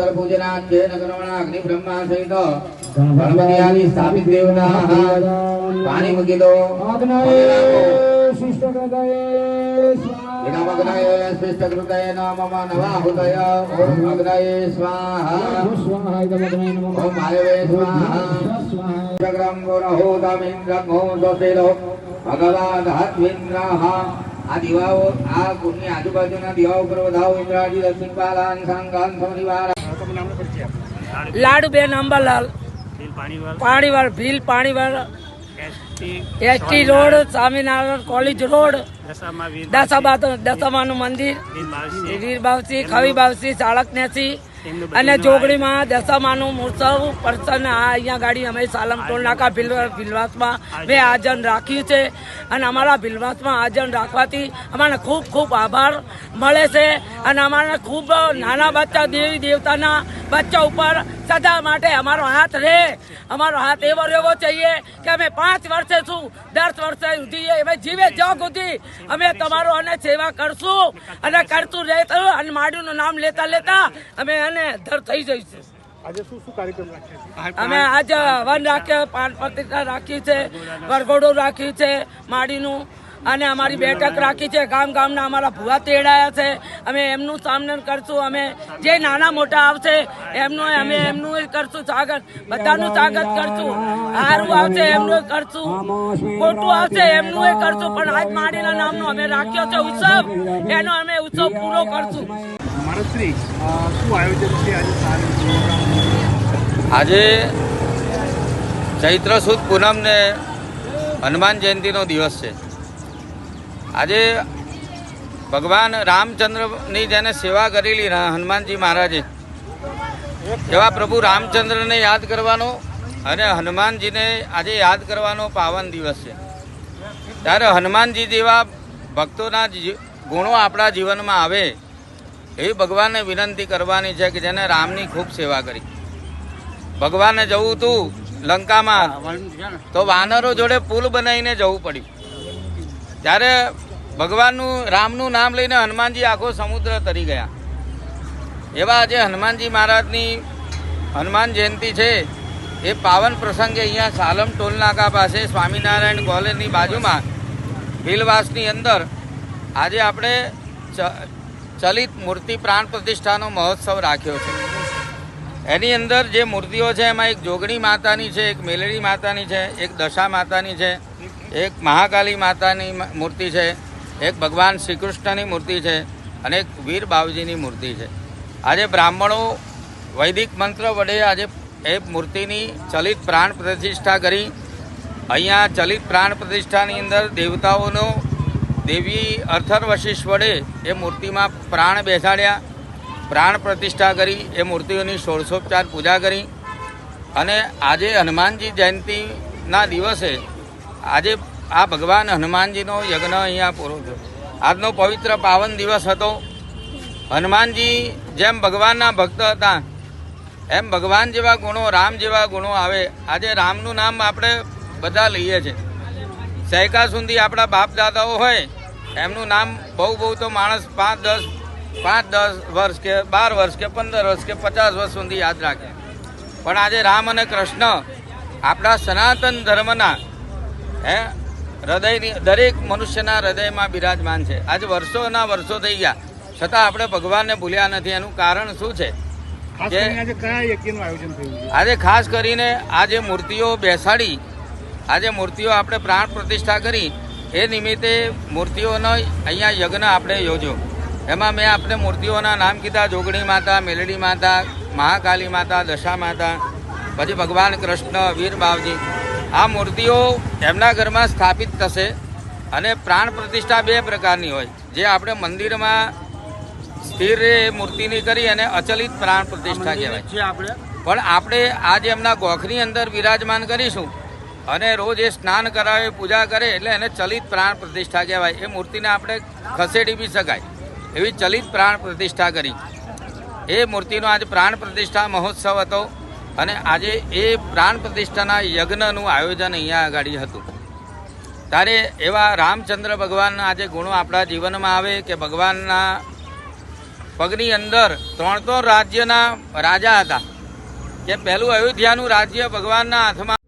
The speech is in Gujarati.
ઉત્તર પૂજનાચ્યેન કર્મણા અગ્નિ બ્રહ્મા સહિત ગણપતિ આદિ સ્થાપિત દેવતા પાણી મૂકી દો. સ્વાહા. ઓમ વાયવે સ્વાહા. ચક્રમ ગુણહોતમિન્દ્રમો દશેલો ભગવાન હત્વિન્દ્રઃ આ દીવાઓ આ કુંડની આજુબાજુના દીવાઓ પર વધાવો. ઇન્દ્રાજી દક્ષિણપાલાન સંગાન સમરિવાર લાડુબેન અંબાલાલ બિલ પાણીવાલ પાણીવાળ. ભીલ પાણીવાળ. ST ST road Swaminarayan college road. દશાબા દશામાનું મંદિર. વીર બાવસી. ખવી બાવસી ચાળકનેસી. એમનું અને ચોકડીમાં દશામાનું ઉત્સવ પર્સન આ અહીંયા ગાડી અમે સાલમ ટોલ નાકા ભીલ- ભીલવાસમાં મેં આયોજન રાખ્યું છે અને અમારા ભીલવાસમાં આયોજન રાખવાથી અમારે ખૂબ ખૂબ આભાર મળે છે અને અમારે ખૂબ નાના બચ્ચા દેવી દેવતાના બચ્ચા ઉપર સદા માટે અમારો હાથ રહે. અમારો હાથ એવો રહેવો જોઈએ કે અમે પાંચ વર્ષે છું દસ વર્ષે સુધી અમે જીવે જગ સુધી. અમે તમારો અને સેવા કરશું અને કરતું રહેતું અને માડીનું નામ લેતા લેતા અમે એને ધર થઈ જઈશું. આજે શું શું કાર્યક્રમ રાખ્યા અમે આજ વન રાખ્યા પાન પ્રતિષ્ઠા રાખી છે વરઘોડું રાખ્યું છે માડીનું અને અમારી બેઠક રાખી છે. ગામ ગામના અમારા ભુવા તેડાયા છે. અમે એમનું સામન કરશું. અમે જે નાના મોટા આવશે એમનું અમે એમનું કરશું સ્વાગત. બધાનું સ્વાગત કરશું. સારું આવશે એમનું કરશું. ખોટું આવશે એમનું ય કરશું. પણ આજ માડીના નામનો અમે રાખ્યો છે ઉત્સવ. એનો અમે ઉત્સવ પૂરો કરશું. મહારાજશ્રી શું આયોજન છે આજે આજે ચૈત્ર સુદ પૂનમને હનુમાન જયંતિનો દિવસ છે. આજે ભગવાન રામચંદ્રની જેને સેવા કરેલી હનુમાનજી મહારાજે. એવા પ્રભુ રામચંદ્રને યાદ કરવાનો અને હનુમાનજીને આજે યાદ કરવાનો પાવન દિવસ છે. ત્યારે હનુમાનજી જેવા ભક્તોના ગુણો આપણા જીવનમાં આવે એવી ભગવાનને વિનંતી કરવાની છે કે જેને રામની ખૂબ સેવા કરી. ભગવાને જવું હતું લંકામાં તો વાનરો જોડે પુલ બનાવીને જવું પડ્યું. ત્યારે ભગવાનનું, રામનું નામ લઈને હનુમાનજી આખો સમુદ્ર તરી ગયા. એવા આજે હનુમાનજી મહારાજની હનુમાન જયંતિ છે. એ પાવન પ્રસંગે અહીંયા સાલમ ટોલનાકા પાસે સ્વામિનારાયણ કોલેજની બાજુમાં, ભીલવાસની અંદર આજે આપણે ચલિત મૂર્તિ પ્રાણ પ્રતિષ્ઠાનો મહોત્સવ રાખ્યો છે. એની અંદર જે મૂર્તિઓ છે, એમાં એક જોગણી માતાની છે, એક મેલડી માતાની છે, એક દશા માતાની છે. એક મહાકાલી માતાની મૂર્તિ છે, એક ભગવાન શ્રી કૃષ્ણની મૂર્તિ છે, અને એક વીર બાવજીની મૂર્તિ છે. આજે બ્રાહ્મણો વૈદિક મંત્ર વડે આજે એ મૂર્તિની ચલિત પ્રાણ પ્રતિષ્ઠા કરી. અહીંયા ચલિત પ્રાણ પ્રતિષ્ઠાની અંદર દેવતાઓનો દેવી અર્થર્વશિષ્ઠ વડે એ મૂર્તિમાં પ્રાણ બેસાડ્યા. પ્રાણ પ્રતિષ્ઠા કરી, એ મૂર્તિઓની ષોડશોપચાર પૂજા કરી. અને આજે હનુમાનજી જયંતિના દિવસે આજે આ ભગવાન હનુમાનજીનો યજ્ઞ અહીંયા પૂરો થયો. આજનો પવિત્ર પાવન દિવસ હતો. હનુમાનજી જેમ ભગવાનના ભક્ત હતા, એમ ભગવાન જેવા ગુણો, રામ જેવા ગુણો આવે. આજે રામનું નામ આપણે બધા લઈએ છીએ. સૈકા સુધી આપણા બાપ દાદાઓ હોય, એમનું નામ બહુ બહુ તો માણસ પાંચ દસ પાંચ દસ વર્ષ કે બાર વર્ષ કે પંદર વર્ષ કે પચાસ વર્ષ સુધી યાદ રાખે. પણ આજે રામ અને કૃષ્ણ આપણા સનાતન ધર્મના હે? હૃદયની દરેક મનુષ્યના હૃદયમાં બિરાજમાન છે. આજે વર્ષોના વર્ષો થઈ ગયા. છતાં આપણે ભગવાનને ભૂલ્યા નથી. એનું કારણ શું છે? આજે ખાસ કરીને આજે મૂર્તિઓ બેસાડી આજે મૂર્તિઓ આપણે પ્રાણ પ્રતિષ્ઠા કરી એ નિમિત્તે મૂર્તિઓનો અહીંયા યજ્ઞ આપણે યોજ્યો. એમાં મેં આપણે મૂર્તિઓના નામ કીધા. જોગણી માતા મેલડી માતા મહાકાલી માતા દશા માતા પછી ભગવાન કૃષ્ણ વીર બાવજી. આ મૂર્તિઓ એમના ઘરમાં સ્થાપિત થશે અને પ્રાણ પ્રતિષ્ઠા બે પ્રકારની હોય. જે આપણે મંદિરમાં સ્થિર એ મૂર્તિની કરી અને અચલિત પ્રાણ પ્રતિષ્ઠા કહેવાય. આપણે. પણ આપણે આજે એમના ગોખની અંદર વિરાજમાન કરીશું અને રોજ એ સ્નાન કરાવે પૂજા કરે એટલે એને ચલિત પ્રાણ પ્રતિષ્ઠા કહેવાય. એ મૂર્તિને આપણે ખસેડી બી શકાય. એવી ચલિત પ્રાણ પ્રતિષ્ઠા કરી. એ મૂર્તિનો આજે પ્રાણ પ્રતિષ્ઠા મહોત્સવ હતો. અને આજે એ પ્રાણ પ્રતિષ્ઠાના યજ્ઞનું આયોજન અહીંયા આગળ હતું. ત્યારે એવા રામચંદ્ર ભગવાનના આજે ગુણો આપણા જીવનમાં આવે કે ભગવાનના પગની અંદર ત્રણ ત્રણ રાજ્યના રાજા હતા. કે પહેલું અયોધ્યાનું રાજ્ય ભગવાનના હાથમાં